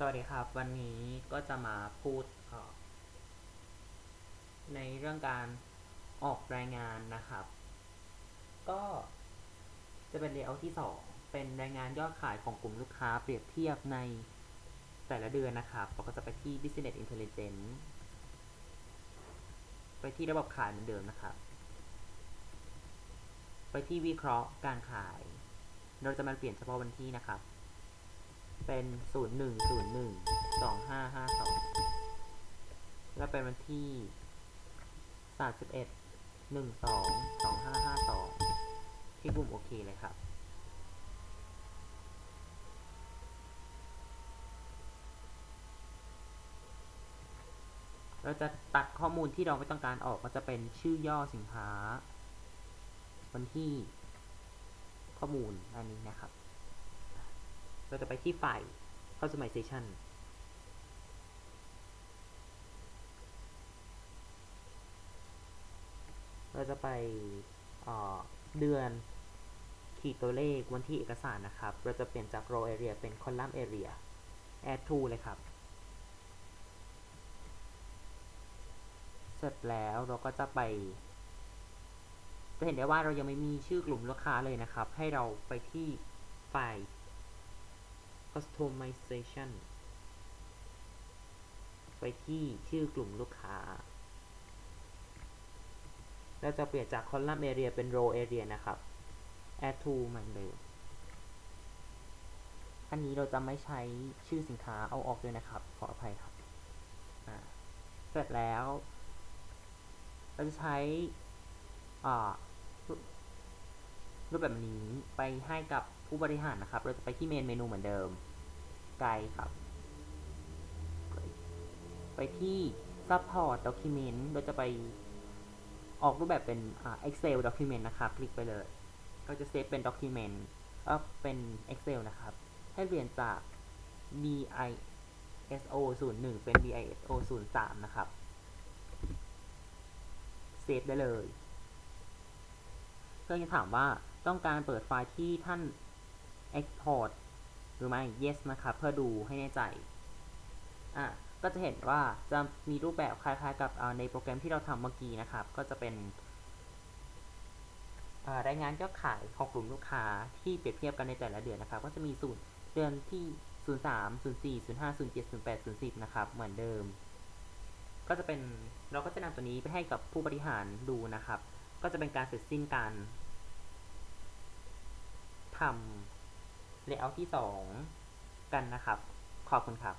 สวัสดีครับ วันนี้ก็จะมาพูดในเรื่องการออกรายงานนะครับ ก็จะเป็น layout ที่ 2 เป็นรายงานยอดขายของกลุ่มลูกค้าเปรียบเทียบในแต่ละเดือนนะครับเราก็จะไปที่ business intelligence ไปที่ระบบขายเหมือนเดิมนะครับ ไปที่วิเคราะห์การขาย เราจะมาเปลี่ยนเฉพาะวันที่นะครับ เป็น 0 1 0 1 2 5 5 2 และเป็นวันที่ 31 1 2 2 5 5 2 ที่ปุ่มโอเคเลยครับเราจะตัดข้อมูลที่เราไม่ต้องการออกก็จะเป็นชื่อย่อสินค้าวันที่ข้อมูลอันนี้นะครับ เราจะไปที่ไฟล์ customization เราจะไปเเดือนขีดตัวเลขวันที่เอกสารนะครับ เราจะเปลี่ยนจาก row area เป็น column area add to เลยครับ เสร็จแล้วเราก็จะไป จะเห็นได้ว่าเรายังไม่มีชื่อกลุ่มลูกค้าเลยนะครับ ให้เราไปที่ไฟล์ customization ไปที่ชื่อกลุ่มลูกค้า เราจะเปลี่ยนจาก column area เป็น row area นะครับ add to เหมือนเดิมอันนี้เราจะไม่ใช้ชื่อสินค้าเอาออกด้วยนะครับ ขออภัยครับเสร็จแล้ว เราจะใช้อ่า รูปแบบนี้ไปให้กับผู้บริหารนะครับ เราจะไปที่เมนเมนูเหมือนเดิม ไกด์ครับ ไปที่ support document เราจะไปออกรูปแบบเป็น excel document นะครับ คลิกไปเลย ก็จะเซฟเป็น document ก็เป็น excel นะครับ ให้เปลี่ยนจาก biso 01 เป็น biso 03 นะครับ เซฟได้เลย เพื่อนจะถามว่า ต้องการเปิดไฟล์ที่ท่าน export หรือไม่ yes นะครับ เพื่อดูให้แน่ใจ อะ ก็จะเห็นว่าจะมีรูปแบบคล้ายๆกับในโปรแกรมที่เราทำเมื่อกี้นะครับ ก็จะเป็นรายงานยอดขายของกลุ่มลูกค้าที่เปรียบเทียบกันในแต่ละเดือนนะครับ ก็จะมีสูตรเดือนที่ 03 04 05 07 08 010 นะครับ เหมือนเดิม ก็จะเป็นเราก็จะนำตัวนี้ไปให้กับผู้บริหารดูนะครับ ก็จะเป็นการเสร็จสิ้นการ ทำ layout ที่สองกันนะครับ ขอบคุณครับ